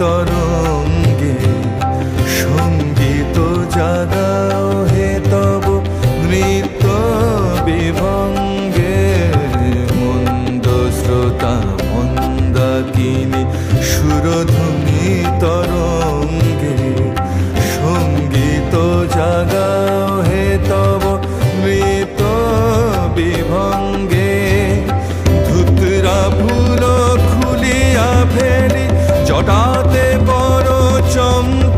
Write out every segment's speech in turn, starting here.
historia. trong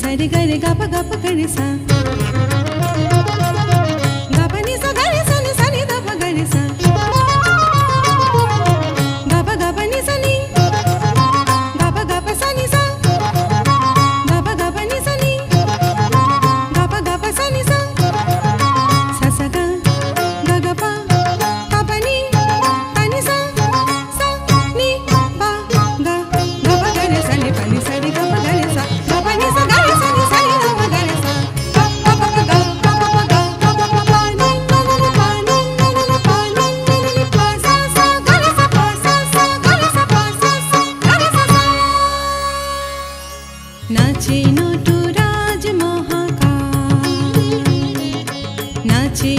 సరి గప గప గడిసా নাচে নটরাজ মহাকাল। নাচে